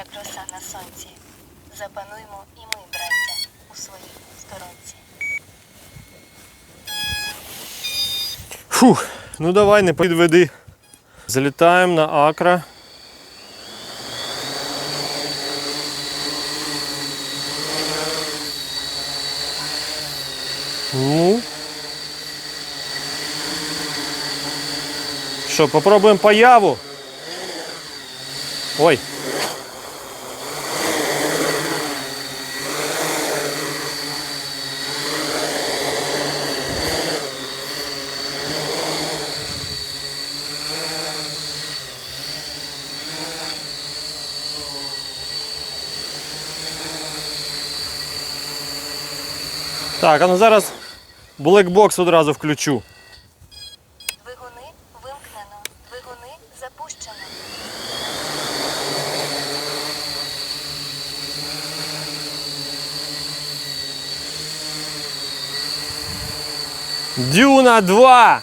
як роса на сонці. Запануймо і ми, браття, у своїй сторонці. Фух, ну давай не підведи. Залітаємо на акра. Ну. Що, попробуємо появу? Ой. Так, а ну зараз блекбокс одразу включу. Двигуни вимкнено, двигуни запущено. Дюна 2!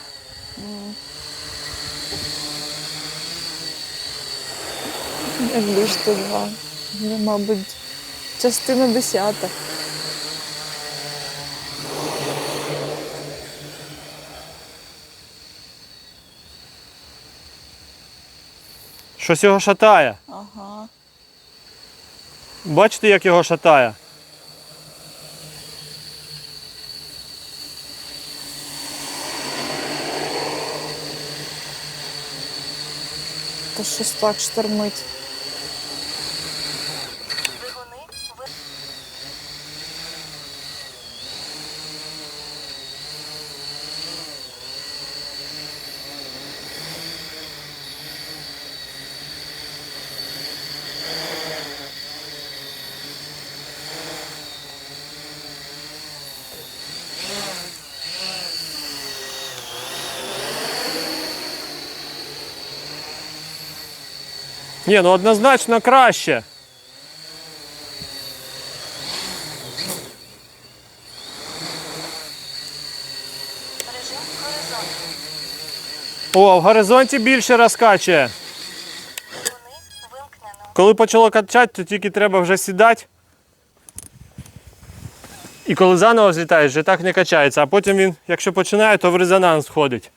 Якби ж то два. Ну, мабуть, частина десята. Щось його шатає. Ага. Бачите, як його шатає? То щось так штормить. Ні, ну однозначно краще. О, в горизонті більше розкачує. Коли почало качати, то тільки треба вже сідати. І коли заново злітаєш, вже так не качається. А потім він, якщо починає, то в резонанс входить.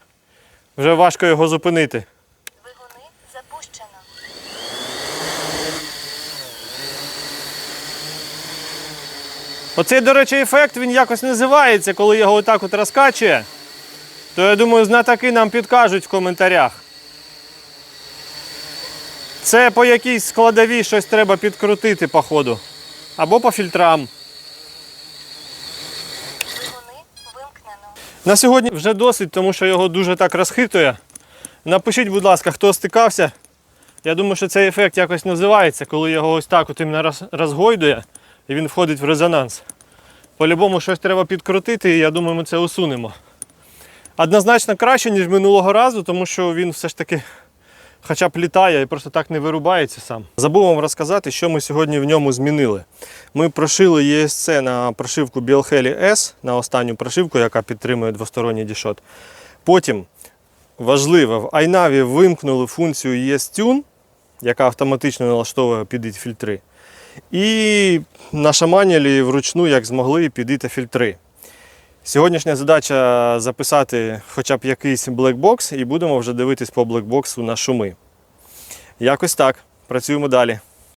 Вже важко його зупинити. Оцей, до речі, ефект він якось називається, коли його отак от розкачує. То я думаю, знатоки нам підкажуть в коментарях. Це по якійсь складовій щось треба підкрутити, походу. Або по фільтрам. На сьогодні вже досить, тому що його дуже так розхитує. Напишіть, будь ласка, хто стикався. Я думаю, що цей ефект якось називається, коли його ось так от розгойдує і він входить в резонанс. По-любому щось треба підкрутити, і я думаю, ми це усунемо. Однозначно краще, ніж минулого разу, тому що він все ж таки хоча б літає і просто так не вирубається сам. Забув вам розказати, що ми сьогодні в ньому змінили. Ми прошили ESC на прошивку Bielheli S, на останню прошивку, яка підтримує двосторонній дішот. Потім, важливо, в iNavi вимкнули функцію ES-Tune, яка автоматично налаштовує підійт фільтри. І нашаманілі вручну, як змогли, підійти фільтри. Сьогоднішня задача записати хоча б якийсь блекбокс, і будемо вже дивитись по блекбоксу на шуми. Якось так. Працюємо далі.